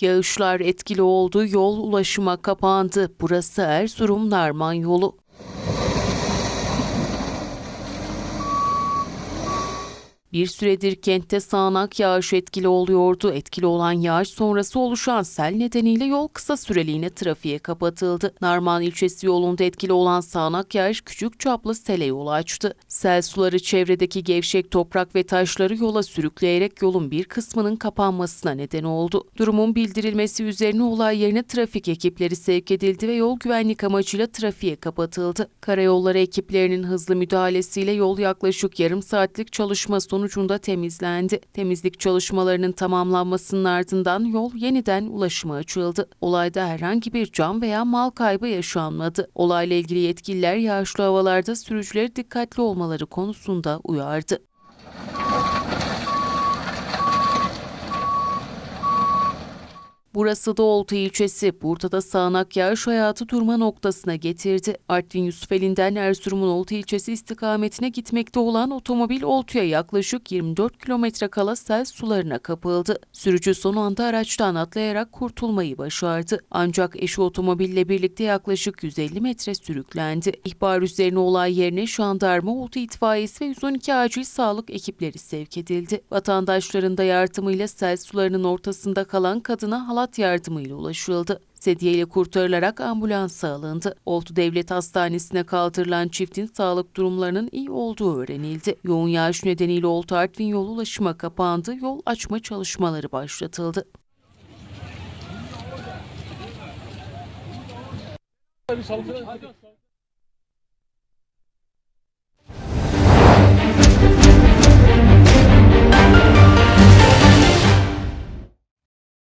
Yağışlar etkili oldu, yol ulaşıma kapandı. Burası Erzurum Narman yolu. Bir süredir kentte sağanak yağış etkili oluyordu. Etkili olan yağış sonrası oluşan sel nedeniyle yol kısa süreliğine trafiğe kapatıldı. Narman ilçesi yolunda etkili olan sağanak yağış küçük çaplı sele yol açtı. Sel suları çevredeki gevşek toprak ve taşları yola sürükleyerek yolun bir kısmının kapanmasına neden oldu. Durumun bildirilmesi üzerine olay yerine trafik ekipleri sevk edildi ve yol güvenlik amacıyla trafiğe kapatıldı. Karayolları ekiplerinin hızlı müdahalesiyle yol yaklaşık yarım saatlik çalışma sonucunda temizlendi. Temizlik çalışmalarının tamamlanmasının ardından yol yeniden ulaşıma açıldı. Olayda herhangi bir can veya mal kaybı yaşanmadı. Olayla ilgili yetkililer yağışlı havalarda sürücüleri dikkatli olmaları konusunda uyardı. Burası da Oltu ilçesi. Burada da sağanak yağış hayatı durma noktasına getirdi. Artvin Yusufeli'nden Erzurum'un Oltu ilçesi istikametine gitmekte olan otomobil Oltu'ya yaklaşık 24 kilometre kala sel sularına kapıldı. Sürücü son anda araçtan atlayarak kurtulmayı başardı. Ancak eşi otomobille birlikte yaklaşık 150 metre sürüklendi. İhbar üzerine olay yerine jandarma, Oltu itfaiyesi ve 112 acil sağlık ekipleri sevk edildi. Vatandaşların da yardımıyla sel sularının ortasında kalan kadına halat yardımıyla ulaşıldı. Sedyeyle kurtarılarak ambulansa alındı. Oltu Devlet Hastanesi'ne kaldırılan çiftin sağlık durumlarının iyi olduğu öğrenildi. Yoğun yağış nedeniyle Oltu Artvin yolu ulaşıma kapandı, yol açma çalışmaları başlatıldı. Bir